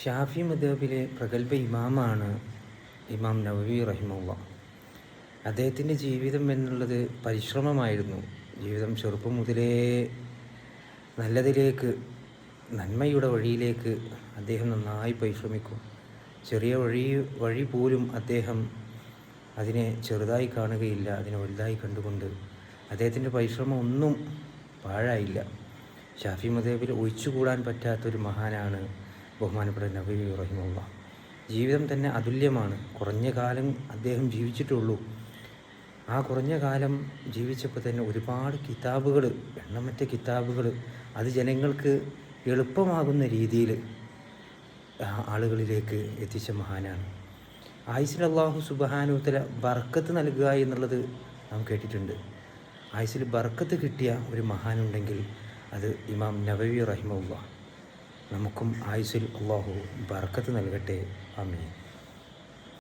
ഷാഫി മദബിലെ പ്രഗത്ഭ ഇമാമാണ് ഇമാം നവവി റഹിമുള്ള അദ്ദേഹത്തിന്റെ ജീവിതം എന്നുള്ളത് പരിശ്രമമായിരുന്നു. ജീവിതം ചെറുപ്പം മുതലേ നല്ലതിലേക്ക് നന്മയുടെ വഴിയിലേക്ക് അദ്ദേഹം നന്നായി പരിശ്രമിക്കും. ചെറിയ വഴി വഴി പോലും അദ്ദേഹം അതിനെ ചെറുതായി കാണുകയില്ല അതിനെ വലുതായി കണ്ടുകൊണ്ട് അദ്ദേഹത്തിന്റെ പരിശ്രമം ഒന്നും പാഴായില്ല. ഷാഫി മദേബിൽ ഒഴിച്ചുകൂടാൻ പറ്റാത്തൊരു മഹാനാണ് ബഹുമാനപ്പെട്ട നബി റഹിമുള്ള ജീവിതം തന്നെ അതുല്യമാണ്. കുറഞ്ഞ കാലം അദ്ദേഹം ജീവിച്ചിട്ടുള്ളൂ. ആ കുറഞ്ഞ കാലം ജീവിച്ചപ്പോൾ തന്നെ ഒരുപാട് കിതാബുകൾ എണ്ണമറ്റ കിതാബുകൾ അത് ജനങ്ങൾക്ക് എളുപ്പമാകുന്ന രീതിയിൽ ആളുകളിലേക്ക് എത്തിച്ച മഹാനാണ്. ആയുസിൽ അള്ളാഹു സുബഹാനുത്തല ബർക്കത്ത് നൽകുക എന്നുള്ളത് നാം കേട്ടിട്ടുണ്ട്. ആയുസിൽ ബർക്കത്ത് കിട്ടിയ ഒരു മഹാനുണ്ടെങ്കിൽ അത് ഇമാം നബവി റഹിമുള്ള നമുക്കും ആയുസിൽ അള്ളാഹു ബർക്കത്ത് നൽകട്ടെ. അമീൻ